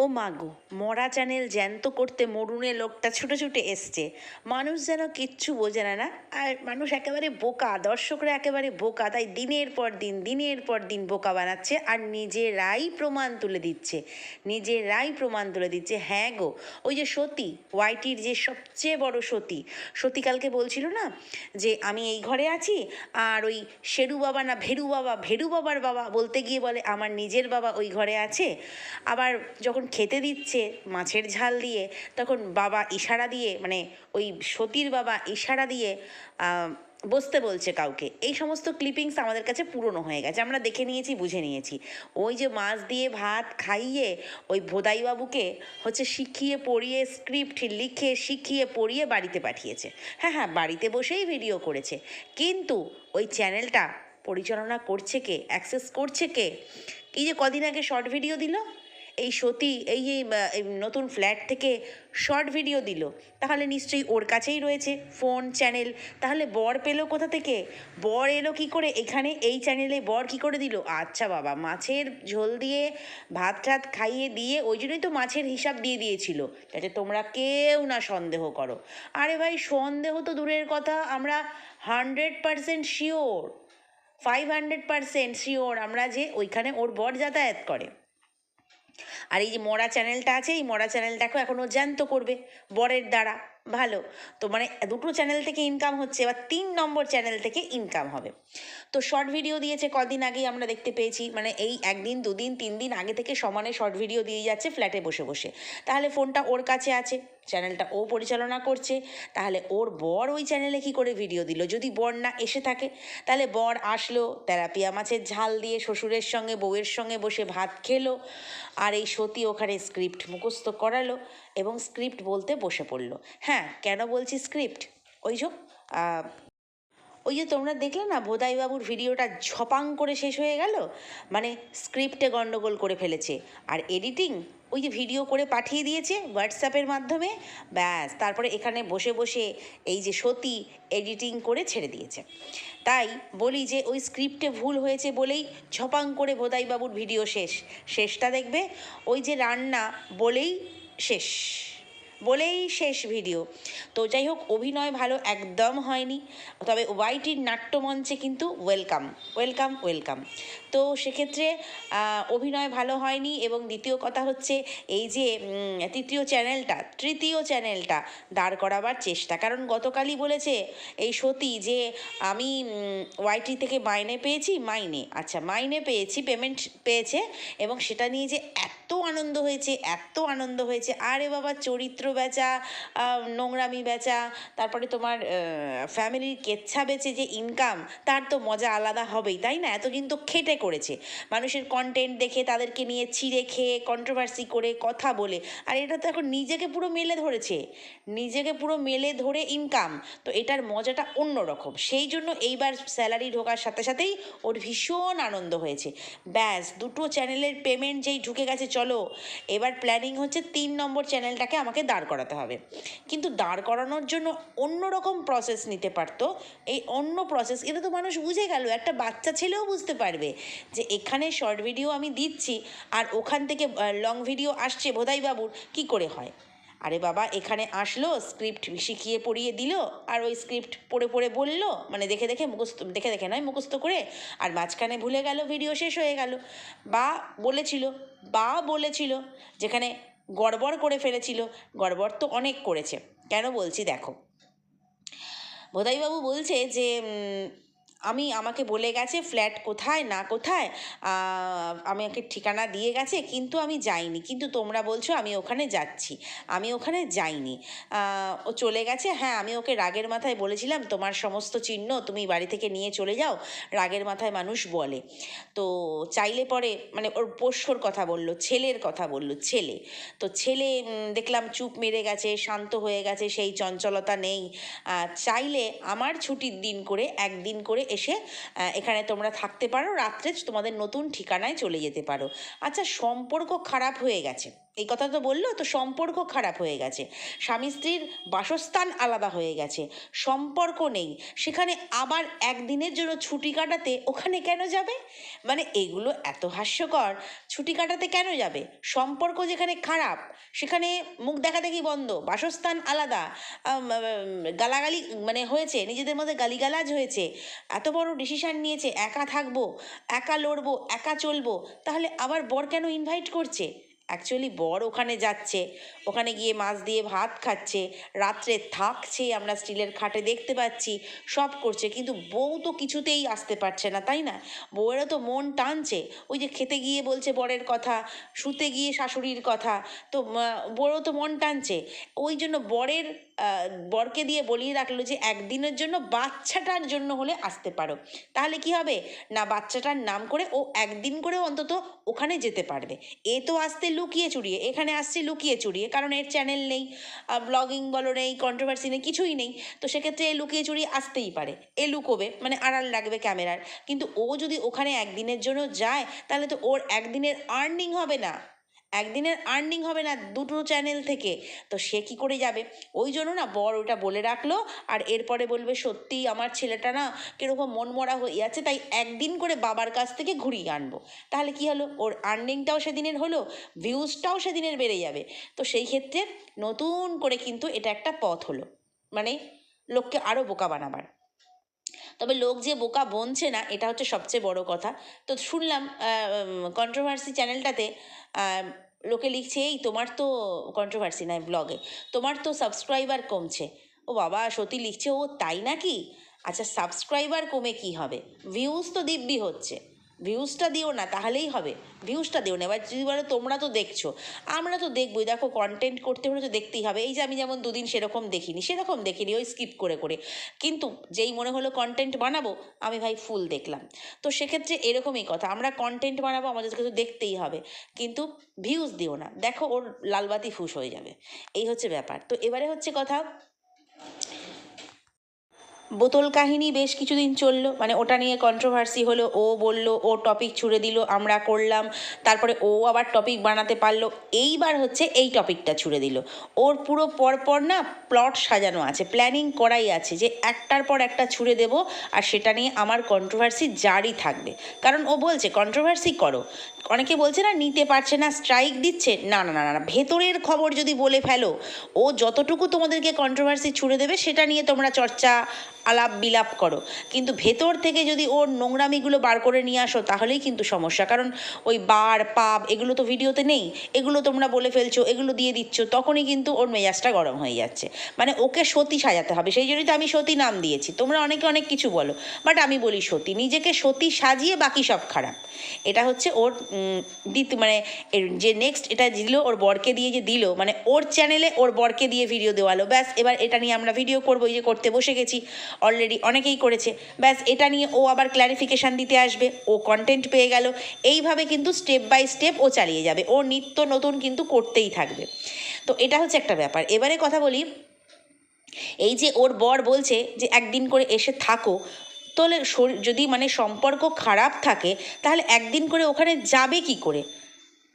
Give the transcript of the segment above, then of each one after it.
ও মাগো মরা চ্যানেল জ্যান্ত করতে মরুনে লোকটা ছুটে ছুটে এসছে। মানুষ যেন কিচ্ছু বোঝে না না? আর মানুষ একেবারে বোকা, দর্শকরা একেবারে বোকা, তাই দিনের পর দিন, দিনের পর দিন বোকা বানাচ্ছে আর নিজেরাই প্রমাণ তুলে দিচ্ছে। নিজেরাই প্রমাণ তুলে দিচ্ছে হ্যাঁ গো, ওই যে সতী, ওয়াইটির যে সবচেয়ে বড় সতী সতী কালকে বলছিল না যে, আমি এই ঘরে আছি আর ওই শেরু বাবা না ভেরু বাবা, ভেরু বাবার বাবা বলতে গিয়ে বলে, আমার নিজের বাবা ওই ঘরে আছে। আবার যখন খেতে দিচ্ছে মাছের ঝাল দিয়ে, তখন বাবা ইশারা দিয়ে মানে ওই সতীর বাবা ইশারা দিয়ে বসতে বলছে কাউকে। এই সমস্ত ক্লিপিংস আমাদের কাছে পুরনো হয়ে গেছে, আমরা দেখে নিয়েছি, বুঝে নিয়েছি। ওই যে মাছ দিয়ে ভাত খাইয়ে, ওই ভোদাইবাবুকে হচ্ছে শিখিয়ে পড়িয়ে স্ক্রিপ্ট লিখে শিখিয়ে পড়িয়ে বাড়িতে পাঠিয়েছে। হ্যাঁ হ্যাঁ বাড়িতে বসেই ভিডিও করেছে। কিন্তু ওই চ্যানেলটা পরিচালনা করছে কে অ্যাক্সেস করছে কে? এই যে কদিন আগে শর্ট ভিডিও দিল? এই সতী, এই এই নতুন ফ্ল্যাট থেকে শর্ট ভিডিও দিল। তাহলে নিশ্চয়ই ওর কাছেই রয়েছে ফোন চ্যানেল তাহলে বর পেল কোথা থেকে? বর এলো কি করে? এখানে এই চ্যানেলে বর কি করে দিল? আচ্ছা বাবা, মাছের ঝোল দিয়ে ভাত টাত খাইয়ে দিয়ে ওই জন্যই তো মাছের হিসাব দিয়ে দিয়েছিল। যাতে তোমরা কেউ না সন্দেহ করো। আরে ভাই, সন্দেহ তো দূরের কথা, আমরা hundred percent sure five hundred percent sure আমরা যে ওইখানে ওর বর যাতায়াত করে। আর এই যে মরা চ্যানেলটা আছে, এই মরা চ্যানেলটাকেও এখনও জ্যান্ত করবে বরের দ্বারা। ভালো? তো মানে দুটো চ্যানেল থেকে ইনকাম হচ্ছে, এবার তিন নম্বর চ্যানেল থেকে ইনকাম হবে। তো শর্ট ভিডিও দিয়েছে, কদিন আগেই আমরা দেখতে পেয়েছি। মানে এই একদিন, দুদিন, তিন দিন আগে থেকে সমানে শর্ট ভিডিও দিয়ে যাচ্ছে ফ্ল্যাটে বসে বসে। তাহলে ফোনটা ওর কাছে আছে। চ্যানেলটা ও পরিচালনা করছে, তাহলে ওর বর ওই চ্যানেলে কি করে ভিডিও দিল? যদি বর না এসে থাকে, তাহলে বর আসলো, তেলাপিয়া মাছের ঝাল দিয়ে শ্বশুরের সঙ্গে, বউয়ের সঙ্গে বসে ভাত খেলো, আর এই সতী ওখানে স্ক্রিপ্ট মুখস্থ করালো এবং স্ক্রিপ্ট বলতে বসে পড়ল। হ্যাঁ কেন বলছি স্ক্রিপ্ট ওই যে ওই যে তোমরা দেখলে না বোধাইবাবুর ভিডিওটা ঝপাং করে শেষ হয়ে গেল? মানে স্ক্রিপ্টে গন্ডগোল করে ফেলেছে। আর এডিটিং ওই যে ভিডিও করে পাঠিয়ে দিয়েছে হোয়াটসঅ্যাপের মাধ্যমে, ব্যাস। তারপরে এখানে বসে বসে এই যে সতী এডিটিং করে ছেড়ে দিয়েছে। তাই বলি যে ওই স্ক্রিপ্টে ভুল হয়েছে বলেই ঝপাং করে বোধাইবাবুর ভিডিও শেষ। শেষটা দেখবে, ওই যে রান্না বলেই শেষ। বলেই শেষ ভিডিও তো যাই হোক, অভিনয় ভালো একদম হয়নি। তবে ওয়াইটির নাট্যমঞ্চে কিন্তু ওয়েলকাম ওয়েলকাম ওয়েলকাম তো সেক্ষেত্রে অভিনয় ভালো হয়নি এবং দ্বিতীয় কথা হচ্ছে এই যে তৃতীয় চ্যানেলটা তৃতীয় চ্যানেলটা দাঁড় করাবার চেষ্টা। কারণ গতকালই বলেছে এই সতী যে, আমি ওয়াইটি থেকে মাইনে পেয়েছি, মাইনে। আচ্ছা মাইনে পেয়েছি পেমেন্ট পেয়েছে এবং সেটা নিয়ে যে এত আনন্দ হয়েছে, এত আনন্দ হয়েছে। আরে বাবা, চরিত্র বেচা নোংরামি বেচা, তারপরে তোমার ফ্যামিলির কেচ্ছা বেচে যে ইনকাম তার তো মজা আলাদা হবেই, তাই না? এতদিন তো খেটে করেছে। মানুষের কন্টেন্ট দেখে, তাদেরকে নিয়ে ছিঁড়ে খেয়ে কন্ট্রোভার্সি করে, কথা বলে। আর এটা তো এখন নিজেকে পুরো মেলে ধরেছে। নিজেকে পুরো মেলে ধরে ইনকাম তো এটার মজাটা অন্যরকম। সেই জন্য এইবার স্যালারি ঢোকার সাথে সাথেই ওর ভীষণ আনন্দ হয়েছে। ব্যাস, দুটো চ্যানেলের পেমেন্ট যেই ঢুকে গেছে চলো, এবার প্ল্যানিং হচ্ছে তিন নম্বর চ্যানেলটাকে আমাকে দাঁড় করাতে হবে। কিন্তু দাঁড় করানোর জন্য অন্য রকম প্রসেস নিতে পারতো। এই অন্য প্রসেস এটা তো মানুষ বুঝে গেল, একটা বাচ্চা ছেলেও বুঝতে পারবে যে এখানে শর্ট ভিডিও আমি দিচ্ছি আর ওখান থেকে লং ভিডিও আসছে বোধাইবাবুর কী করে হয়? আরে বাবা, এখানে আসলো স্ক্রিপ্ট শিখিয়ে পড়িয়ে দিল, আর ওই স্ক্রিপ্ট পড়ে পড়ে বলল মানে দেখে দেখে মুখস্থ, দেখে দেখে নয়, মুখস্থ করে, আর মাঝখানে ভুলে গেল ভিডিও শেষ হয়ে গেল। বা বলেছিল বা বলেছিল, যেখানে গড়বড় করে ফেলেছিল, গড়বড় তো অনেক করেছে। কেন বলছি, দেখো। বোধাইবাবু বলছে যে আমি আমাকে বলে গেছে ফ্ল্যাট কোথায় না কোথায় আহ, আমাকে ঠিকানা দিয়ে গেছে কিন্তু আমি যাইনি। কিন্তু তোমরা বলছো আমি ওখানে যাচ্ছি। আমি ওখানে যাইনি। ও চলে গেছে হ্যাঁ আমি ওকে রাগের মাথায় বলেছিলাম তোমার সমস্ত চিহ্ন তুমি বাড়ি থেকে নিয়ে চলে যাও। রাগের মাথায় মানুষ বলে। তো চাইলে পরে মানে ওর পোষ্যর কথা বলল ছেলের কথা বলল ছেলে। তো ছেলে দেখলাম চুপ মেরে গেছে শান্ত হয়ে গেছে সেই চঞ্চলতা নেই। চাইলে আমার ছুটির দিন করে একদিন করে এসে এখানে তোমরা থাকতে পারো। রাত্রে তোমাদের নতুন ঠিকানায় চলে যেতে পারো। আচ্ছা সম্পর্ক খারাপ হয়ে গেছে। এই কথা তো বলল, তো সম্পর্ক খারাপ হয়ে গেছে। স্বামী স্ত্রীর বাসস্থান আলাদা হয়ে গেছে। সম্পর্ক নেই। সেখানে আবার একদিনের জন্য ছুটি কাটাতে ওখানে কেন যাবে? মানে এগুলো এত হাস্যকর। ছুটি কাটাতে কেন যাবে? সম্পর্ক যেখানে খারাপ, সেখানে মুখ দেখা দেখি বন্ধ, বাসস্থান আলাদা। গালাগালি মানে হয়েছে, নিজেদের মধ্যে গালিগালাজ হয়েছে। এত বড় ডিসিশান নিয়েছে একা থাকব একা লড়বো একা চলবো তাহলে আবার বর কেন ইনভাইট করছে? অ্যাকচুয়ালি বর ওখানে যাচ্ছে ওখানে গিয়ে মাছ দিয়ে ভাত খাচ্ছে রাত্রে থাকছে আমরা স্টিলের খাটে দেখতে পাচ্ছি সব করছে কিন্তু বউ তো কিছুতেই আসতে পারছে না তাই না? বউয়েরও তো মন টানছে ওই যে খেতে গিয়ে বলছে বরের কথা শুতে গিয়ে শাশুড়ির কথা তো আহ, বউয়েরও তো মন টানছে ওই জন্য বরের বরকে দিয়ে বলিয়ে রাখল যে, একদিনের জন্য বাচ্চাটার জন্য হলে আসতে পারো। তাহলে কি হবে? না, বাচ্চাটার নাম করে ও একদিন করেও অন্তত ওখানে যেতে পারবে। এ তো আসতে লুকিয়ে চুরিয়ে, এখানে আসছে লুকিয়ে চুরিয়ে, কারণ এর চ্যানেল নেই ব্লগিং বলো নেই কন্ট্রোভার্সি নেই, কিছুই নেই। তো সেক্ষেত্রে এ লুকিয়ে চুরিয়ে আসতেই পারে। এ লুকোবে মানে আড়াল লাগবে ক্যামেরার কিন্তু ও যদি ওখানে একদিনের জন্য যায়, তাহলে তো ওর একদিনের আর্নিং হবে না। একদিনের আর্নিং হবে না দুটো চ্যানেল থেকে। তো সে কি করে যাবে? ওই জন্য না বর ওটা বলে রাখল, আর এরপরে বলবে, সত্যি আমার ছেলেটা না কীরকম মনমরা হয়ে যাচ্ছে তাই একদিন করে বাবার কাছ থেকে ঘুরিয়ে আনব। তাহলে কি হলো? ওর আর্নিংটাও সেদিনের হলো ভিউজটাও সেদিনের বেড়ে যাবে। তো সেই ক্ষেত্রে নতুন করে কিন্তু এটা একটা পথ হলো। মানে লোককে আরও বোকা বানাবার। তবে লোক যে বোকা বনছে না, এটা হচ্ছে সবচেয়ে বড় কথা। তো শুনলাম কন্ট্রোভার্সি চ্যানেলটাতে লোকে লিখছে, এই তোমার তো কন্ট্রোভার্সি নয় ব্লগে তোমার তো সাবস্ক্রাইবার কমছে। ও বাবা, সত্যি লিখছে ও তাই নাকি? আচ্ছা সাবস্ক্রাইবার কমে কি হবে? ভিউজ তো দিব্যি হচ্ছে। ভিউজটা দিও না, তাহলেই হবে। ভিউজটা দিও না, এবার যদি বলো তোমরা তো দেখছ, আমরা তো দেখবোই, দেখো কন্টেন্ট করতে হলে তো দেখতেই হবে। এই যে আমি যেমন দুদিন সেরকম দেখিনি সেরকম দেখিনি, ওই স্কিপ করে করে। কিন্তু যেই মনে হলো কন্টেন্ট বানাবো, আমি ভাই ফুল দেখলাম। তো সেক্ষেত্রে এরকমই কথা, আমরা কন্টেন্ট বানাবো আমাদেরকে তো দেখতেই হবে। কিন্তু ভিউজ দিও না, দেখো ওর লালবাতি ফুস হয়ে যাবে। এই হচ্ছে ব্যাপার। তো এবারে হচ্ছে কথা বোতল কাহিনী বেশ কিছুদিন চলল। মানে ওটা নিয়ে কন্ট্রোভার্সি হলো। ও বলল, ও টপিক ছুড়ে দিল, আমরা করলাম। তারপরে ও আবার টপিক বানাতে পারল। এইবার হচ্ছে এই টপিকটা ছুড়ে দিল। ওর পুরো পরপর না প্লট সাজানো আছে প্ল্যানিং করাই আছে যে একটার পর একটা ছুড়ে দেব আর সেটা নিয়ে আমার কন্ট্রোভার্সি জারি থাকবে। কারণ ও বলছে কন্ট্রোভার্সি করো। অনেকে বলছে না, নিতে পারছে না স্ট্রাইক দিচ্ছে। না না না না ভেতরের খবর যদি বলে ফেলো, ও যতটুকু তোমাদেরকে কন্ট্রোভার্সি ছুড়ে দেবে, সেটা নিয়ে তোমরা চর্চা আলাপ বিলাপ করো। কিন্তু ভেতর থেকে যদি ওর নোংরামিগুলো বার করে নিয়ে আসো, তাহলেই কিন্তু সমস্যা। কারণ ওই বার, পাব এগুলো তো ভিডিওতে নেই। এগুলো তোমরা বলে ফেলছো, এগুলো দিয়ে দিচ্ছ, তখনই কিন্তু ওর মেজাজটা গরম হয়ে যাচ্ছে। মানে ওকে সতী সাজাতে হবে। সেই জন্যই তো আমি সতী নাম দিয়েছি। তোমরা অনেকে অনেক কিছু বলো। বাট আমি বলি সতী। নিজেকে সতী সাজিয়ে বাকি সব খারাপ। এটা হচ্ছে ওর দ্বিতীয় মানে যে নেক্সট এটা দিল, ওর বরকে দিয়ে যে দিল মানে ওর চ্যানেলে ওর বরকে দিয়ে ভিডিও দেওয়ালো। ব্যাস, এবার এটা নিয়ে আমরা ভিডিও করব। এই যে করতে বসে গেছি। অলরেডি অনেকেই করেছে। ব্যাস, এটা নিয়ে ও আবার ক্ল্যারিফিকেশান দিতে আসবে। ও কন্টেন্ট পেয়ে গেল। এইভাবে কিন্তু স্টেপ বাই স্টেপ ও চালিয়ে যাবে। ও নিত্য নতুন কিন্তু করতেই থাকবে। তো এটা হচ্ছে একটা ব্যাপার। এবারে কথা বলি, এই যে ওর বর বলছে যে একদিন করে এসে থাকো। তাহলে যদি মানে সম্পর্ক খারাপ থাকে, তাহলে একদিন করে ওখানে যাবে কি করে?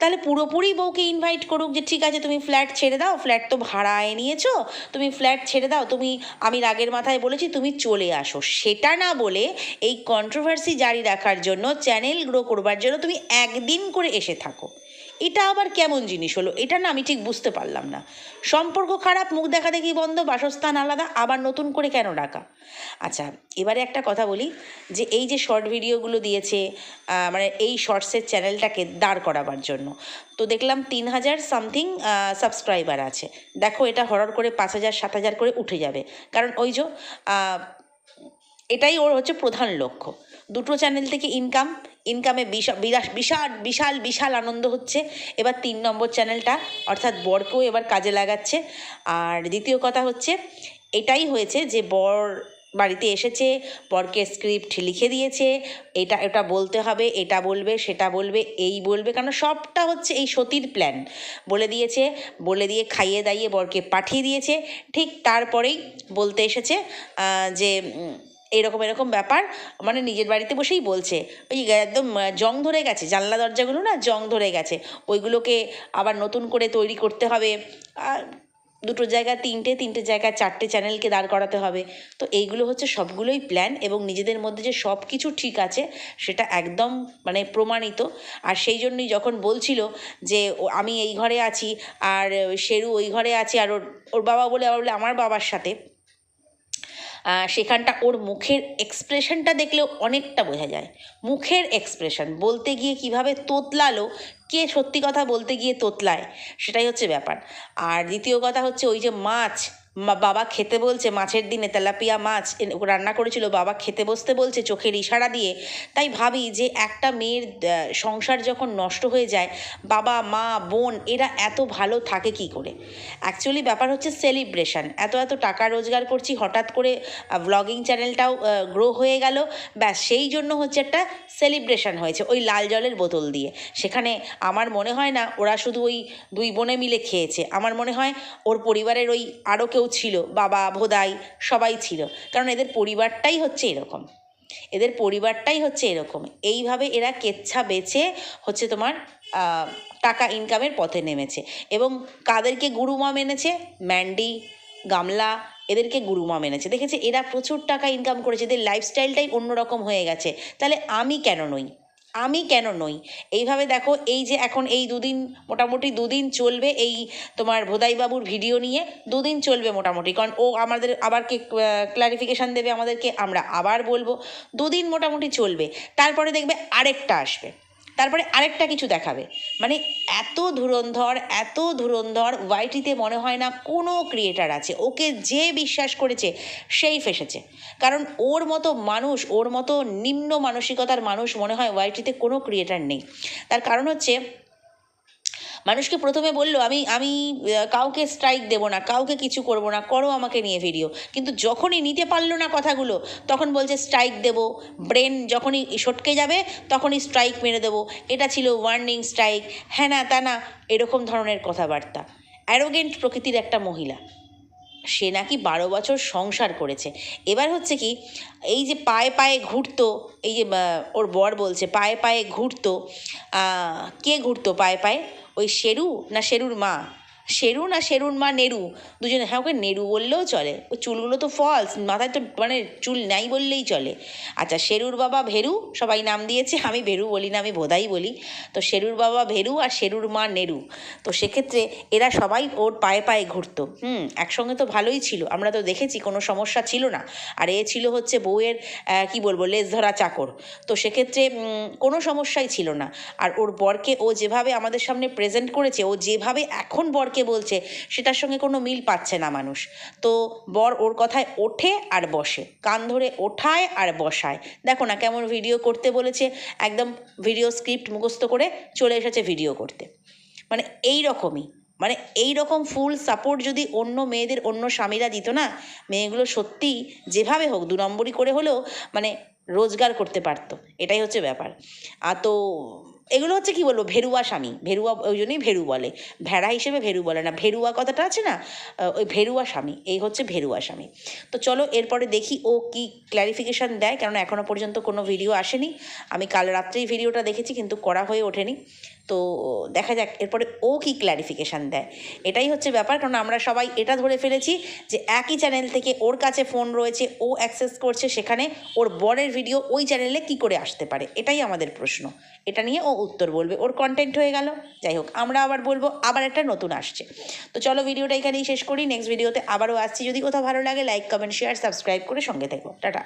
তাহলে পুরোপুরি বউকে ইনভাইট করুক যে, ঠিক আছে, তুমি ফ্ল্যাট ছেড়ে দাও ফ্ল্যাট তো ভাড়ায় নিয়েছো, তুমি ফ্ল্যাট ছেড়ে দাও, তুমি, আমি রাগের মাথায় বলেছি, তুমি চলে আসো। সেটা না বলে এই কন্ট্রোভার্সি জারি রাখার জন্য চ্যানেল গ্রো করবার জন্য তুমি একদিন করে এসে থাকো। এটা আবার কেমন জিনিস হলো? এটা না আমি ঠিক বুঝতে পারলাম না। সম্পর্ক খারাপ, মুখ দেখা দেখি বন্ধ, বাসস্থান আলাদা, আবার নতুন করে কেন ডাকা? আচ্ছা এবারে একটা কথা বলি, যে এই যে শর্ট ভিডিওগুলো দিয়েছে মানে এই শর্টসের চ্যানেলটাকে দাঁড় করাবার জন্য। তো দেখলাম তিন হাজার সামথিং সাবস্ক্রাইবার আছে। দেখো এটা হরর করে পাঁচ হাজার, সাত হাজার করে উঠে যাবে। কারণ ওই যে এটাই ওর হচ্ছে প্রধান লক্ষ্য। দুটো চ্যানেল থেকে ইনকাম ইনকামে বিশাল বিশাল বিশাল বিশাল আনন্দ হচ্ছে। এবার তিন নম্বর চ্যানেলটা অর্থাৎ বরকেও এবার কাজে লাগাচ্ছে। আর দ্বিতীয় কথা হচ্ছে, এটাই হয়েছে যে বর বাড়িতে এসেছে, বরকে স্ক্রিপ্ট লিখে দিয়েছে, এটা এটা বলতে হবে, এটা বলবে, সেটা বলবে, এই বলবে, কারণ সবটা হচ্ছে এই সতীর প্ল্যান বলে দিয়েছে, বলে দিয়ে খাইয়ে দাইয়ে বরকে পাঠিয়ে দিয়েছে। ঠিক তারপরেই বলতে এসেছে যে এরকম এরকম ব্যাপার। মানে নিজের বাড়িতে বসেই বলছে। ওই একদম জং ধরে গেছে, জানলা দরজাগুলো না জং ধরে গেছে। ওইগুলোকে আবার নতুন করে তৈরি করতে হবে। আর দুটো জায়গায় তিনটে তিনটে জায়গায় চারটে চ্যানেলকে দাঁড় করাতে হবে। তো এইগুলো হচ্ছে সবগুলোই প্ল্যান এবং নিজেদের মধ্যে যে সব কিছু ঠিক আছে, সেটা একদম মানে প্রমাণিত। আর সেই জন্যই যখন বলছিল যে আমি এই ঘরে আছি, আর শেরু ওই ঘরে আছে, আর ওর ওর বাবা বলে আবার বলে আমার বাবার সাথে। সেখানটা ওর মুখের এক্সপ্রেশনটা দেখলেও অনেকটা বোঝা যায়। মুখের এক্সপ্রেশন বলতে গিয়ে কীভাবে তোতলালো, কে সত্যি কথা বলতে গিয়ে তোতলায়, সেটাই হচ্ছে ব্যাপার। আর দ্বিতীয় কথা হচ্ছে ওই যে মাছ বাবা খেতে বলছে, মাছের দিনে তেলাপিয়া মাছ রান্না করেছিল, বাবা খেতে বসতে বলছে চোখের ইশারা দিয়ে। তাই ভাবি যে একটা মেয়ের সংসার যখন নষ্ট হয়ে যায়, বাবা, মা, বোন এরা এত ভালো থাকে কি করে? অ্যাকচুয়ালি ব্যাপার হচ্ছে সেলিব্রেশন এত এত টাকা রোজগার করছি, হঠাৎ করে ব্লগিং চ্যানেলটাও গ্রো হয়ে গেল। ব্যাস, সেই জন্য হচ্ছে একটা সেলিব্রেশন হয়েছে ওই লাল জলের বোতল দিয়ে। সেখানে আমার মনে হয় না, ওরা শুধু ওই দুই বোনে মিলে খেয়েছে। আমার মনে হয় ওর পরিবারের ওই আরও কেউ ছিল, বাবা, ভোদাই, সবাই ছিল। কারণ এদের পরিবারটাই হচ্ছে এরকম। এদের পরিবারটাই হচ্ছে এরকম। এইভাবে এরা কেচ্ছা বেছে হচ্ছে তোমার টাকা ইনকামের পথে নেমেছে। এবং কাদেরকে গুরুমা মেনেছে? ম্যান্ডি, গামলা, এদেরকে গুরুমা মেনেছে। দেখেছে, এরা প্রচুর টাকা ইনকাম করেছে। এদের লাইফস্টাইলটাই অন্যরকম হয়ে গেছে। তাহলে আমি কেন নই? আমি কেন নই? এইভাবে দেখো, এই যে এখন এই দুদিন, মোটামুটি দুদিন চলবে এই তোমার ভোদাইবাবুর ভিডিও নিয়ে, দুদিন চলবে মোটামুটি। কারণ ও আমাদের, আবার কে ক্লারিফিকেশান দেবে আমাদেরকে, আমরা আবার বলব। দুদিন মোটামুটি চলবে। তারপরে দেখবে আরেকটা আসবে। তারপরে আরেকটা কিছু দেখাবে। মানে এত ধুরন্ধর এত ধুরন্ধর ওয়াইটিতে মনে হয় না কোনো ক্রিয়েটার আছে। ওকে যে বিশ্বাস করেছে সেই ফেসেছে। কারণ ওর মতো মানুষ, ওর মতো নিম্ন মানসিকতার মানুষ মনে হয় ওয়াইটিতে কোনো ক্রিয়েটার নেই। তার কারণ হচ্ছে মানুষকে প্রথমে বলল, আমি আমি কাউকে স্ট্রাইক দেবো না, কাউকে কিছু করব না, করো আমাকে নিয়ে ভিডিও কিন্তু যখনই নিতে পারল না কথাগুলো, তখন বলছে স্ট্রাইক দেবো। ব্রেন যখনই সটকে যাবে, তখনই স্ট্রাইক মেরে দেবো। এটা ছিল ওয়ার্নিং স্ট্রাইক হ্যাঁ না, তা না, এরকম ধরনের কথাবার্তা। অ্যারোগেন্ট প্রকৃতির একটা মহিলা। সে নাকি বারো বছর সংসার করেছে। এবার হচ্ছে কি, এই যে পায়ে পায়ে ঘুরতো, এই যে ওর বর বলছে, পায়ে পায়ে ঘুরতো। কে ঘুরতো পায়ে পায়ে? ওই শেরু না শেরুর মা? শেরু না শেরুর মা নেরু। দুজনে হ্যাঁ ওকে নেরু বললেও চলে। ও চুলগুলো তো ফলস মাথায় তো মানে চুল নাই বললেই চলে। আচ্ছা শেরুর বাবা ভেরু, সবাই নাম দিয়েছে, আমি ভেরু বলি না, আমি ভোদাই বলি। তো শেরুর বাবা ভেরু আর শেরুর মা নেরু। তো সেক্ষেত্রে এরা সবাই ওর পায়ে পায়ে ঘুরতো। হুম, একসঙ্গে তো ভালোই ছিল। আমরা তো দেখেছি, কোনো সমস্যা ছিল না। আর এ ছিল হচ্ছে বউয়ের কি বলব, লেজ ধরা চাকর। তো সেক্ষেত্রে কোনো সমস্যাই ছিল না। আর ওর বরকে ও যেভাবে আমাদের সামনে প্রেজেন্ট করেছে, ও যেভাবে এখন বরকে বলছে? সেটার সঙ্গে কোনো মিল পাচ্ছে না মানুষ। তো বর ওর কথায় ওঠে আর বসে। কান ধরে ওঠায় আর বসায়। দেখো না কেমন ভিডিও করতে বলেছে, একদম ভিডিও স্ক্রিপ্ট মুখস্থ করে চলে এসেছে ভিডিও করতে। মানে এই রকমই মানে এই রকম ফুল সাপোর্ট যদি অন্য মেয়েদের, অন্য স্বামীরা দিত না, মেয়েগুলো সত্যি যেভাবে হোক দু নম্বরই করে হলেও মানে রোজগার করতে পারতো। এটাই হচ্ছে ব্যাপার। আর তো এগুলো হচ্ছে কি বলব? ভেরুয়া স্বামী। ভেরুয়া ওই জন্যই ভেরু বলে। ভেড়া হিসেবে ভেরু বলে না। ভেরুয়া কথাটা আছে না? ওই ভেরুয়া স্বামী। এই হচ্ছে ভেরুয়া স্বামী। তো চলো এরপরে দেখি ও কি ক্ল্যারিফিকেশান দেয় কারণ এখনও পর্যন্ত কোনো ভিডিও আসেনি। আমি কাল রাত্রেই ভিডিওটা দেখেছি, কিন্তু করা হয়ে ওঠেনি। তো দেখা যাক, এরপরে ও কি ক্ল্যারিফিকেশান দেয়। এটাই হচ্ছে ব্যাপার কারণ আমরা সবাই এটা ধরে ফেলেছি যে একই চ্যানেল থেকে ওর কাছে ফোন রয়েছে, ও অ্যাক্সেস করছে সেখানে, ওর বরের ভিডিও ওই চ্যানেলে কি করে আসতে পারে? এটাই আমাদের প্রশ্ন। এটা নিয়ে ও উত্তর বলবে, ওর কন্টেন্ট হয়ে গেল। যাই হোক, আমরা আবার বলব, আবার একটা নতুন আসছে। তো চলো ভিডিওটা এখানেই শেষ করি নেক্সট ভিডিওতে আবারও আসছি। যদি কোথাও ভালো লাগে লাইক কমেন্ট শেয়ার সাবস্ক্রাইব করে সঙ্গে থেকো। টাটা।